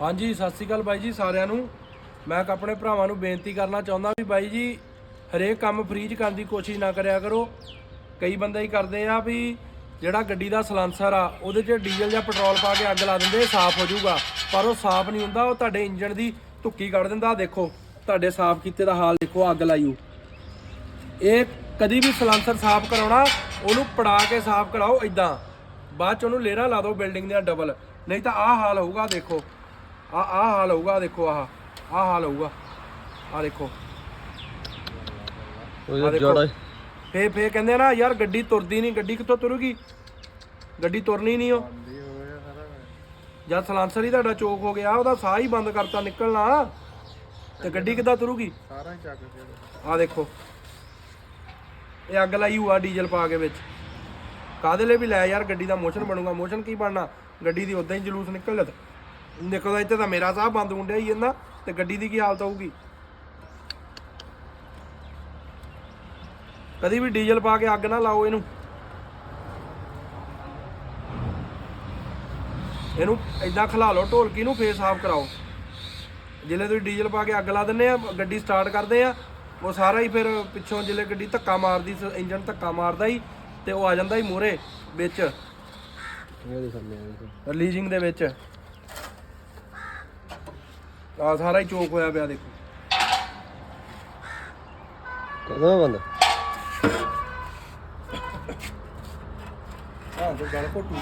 ਹਾਂਜੀ, ਸਤਿ ਸ਼੍ਰੀ ਅਕਾਲ ਬਾਈ ਜੀ ਸਾਰਿਆਂ ਨੂੰ। ਮੈਂ ਆਪਣੇ ਭਰਾਵਾਂ ਨੂੰ ਬੇਨਤੀ ਕਰਨਾ ਚਾਹੁੰਦਾ ਵੀ ਬਾਈ ਜੀ, ਹਰੇਕ ਕੰਮ ਫ੍ਰੀ 'ਚ ਕਰਨ ਦੀ ਕੋਸ਼ਿਸ਼ ਨਾ ਕਰਿਆ ਕਰੋ। ਕਈ ਬੰਦੇ ਹੀ ਕਰਦੇ ਆ ਵੀ ਜਿਹੜਾ ਗੱਡੀ ਦਾ ਸਲੈਂਸਰ ਆ, ਉਹਦੇ 'ਚ ਡੀਜ਼ਲ ਜਾਂ ਪੈਟਰੋਲ ਪਾ ਕੇ ਅੱਗ ਲਾ ਦਿੰਦੇ ਸਾਫ਼ ਹੋ ਜਾਊਗਾ। ਪਰ ਉਹ ਸਾਫ਼ ਨਹੀਂ ਹੁੰਦਾ, ਉਹ ਤੁਹਾਡੇ ਇੰਜਣ ਦੀ ਧੁੱਕੀ ਕੱਢ ਦਿੰਦਾ। ਦੇਖੋ, ਤੁਹਾਡੇ ਸਾਫ਼ ਕੀਤੇ ਦਾ ਹਾਲ ਦੇਖੋ, ਅੱਗ ਲਾਈਓ ਇਹ ਕਦੀ ਵੀ ਸਲੈਂਸਰ ਸਾਫ਼ ਕਰਾਉਣਾ, ਉਹਨੂੰ ਪੜਾ ਕੇ ਸਾਫ਼ ਕਰਾਓ ਇਦਾਂ ਬਾਅਦ ਚ ਉਹਨੂੰ ਲੇਰਾ ਲਾ ਦਿਓ ਬਿਲਡਿੰਗ ਦੀਆਂ ਡਬਲ ਨਹੀਂ ਤਾਂ ਆਹ ਹਾਲ ਹੋਊਗਾ ਦੇਖੋ। ਆ ਆਹ ਹਾਲ ਹੋਊਗਾ ਦੇਖੋ ਆਹ ਆਹ ਹਾਲ ਹੋਊਗਾ। ਆਹ ਦੇਖੋ। ਆਹ ਦੇਖੋ। ਫੇ ਫੇ ਕਹਿੰਦੇ ਆ ਨਾ ਯਾਰ ਗੱਡੀ ਤੁਰਦੀ ਨਹੀਂ ਗੱਡੀ ਕਿੱਥੋਂ ਤੁਰੂਗੀ? ਗੱਡੀ ਤੁਰਨੀ ਨਹੀਂ ਉਹ। ਜਦ ਸਲਾਂਸਰ ਹੀ ਤੁਹਾਡਾ ਚੋਕ ਹੋ ਗਿਆ ਉਹਦਾ ਸਾਹ ਹੀ ਬੰਦ ਕਰਤਾ ਨਿਕਲਣਾ। ਤੇ ਗੱਡੀ ਕਿੱਦਾਂ ਤੁਰੂਗੀ? ਸਾਰਾ ਹੀ ਚੱਕ ਕੇ ਆ ਦੇਖੋ। ਇਹ ਅੱਗ ਲਾਈ ਹੋਆ ਡੀਜ਼ਲ ਪਾ ਕੇ ਵਿੱਚ। ਕਾਦੇ ਲਈ ਵੀ ਲੈ ਯਾਰ ਗੱਡੀ ਦਾ ਮੋਸ਼ਨ ਬਣੂਗਾ। ਮੋਸ਼ਨ ਕੀ ਬਣਨਾ? ਗੱਡੀ ਦੀ ਉਦਾਂ ਹੀ ਜਲੂਸ ਨਿਕਲ ਲਦ ਨਿਕਲਦਾ ਇੱਥੇ ਤਾਂ ਮੇਰਾ ਸਾਹ ਬੰਦ ਹੁੰਦਿਆ ਹੀ ਜਾਂਦਾ ਤੇ ਗੱਡੀ ਦੀ ਕੀ ਹਾਲਤ ਹੋਊਗੀ? ਕਦੀ ਵੀ ਡੀਜ਼ਲ ਪਾ ਕੇ ਅੱਗ ਨਾ ਲਾਓ ਇਹਨੂੰ। ਇਹਨੂੰ ਇਦਾਂ ਖਲਾ ਲਓ ਢੋਲਕੀ ਨੂੰ ਫੇਰ ਸਾਫ਼ ਕਰਾਓ। ਜਿਲੇ ਤੁਸੀਂ ਡੀਜ਼ਲ ਪਾ ਕੇ ਅੱਗ ਲਾ ਦਿੰਦੇ ਆ ਗੱਡੀ ਸਟਾਰਟ ਕਰਦੇ ਆ ਉਹ ਸਾਰਾ ਹੀ ਫਿਰ ਪਿੱਛੋਂ ਜਿਲੇ ਗੱਡੀ ਧੱਕਾ ਮਾਰਦੀ ਇੰਜਨ ਧੱਕਾ ਮਾਰਦਾ ਹੀ ਤੇ ਉਹ ਆ ਜਾਂਦਾ ਹੀ ਮੂਰੇ ਵਿੱਚ। ਰਿਲੀਜ਼ਿੰਗ ਦੇ ਵਿੱਚ। ਆ ਸਾਰਾ ਹੀ ਚੋਕ ਹੋਇਆ ਪਿਆ ਦੇਖੋ। ਕਦੋਂ ਬੰਦ? ਹਾਂ ਤੇ ਗੱਲ ਘੋਟੂ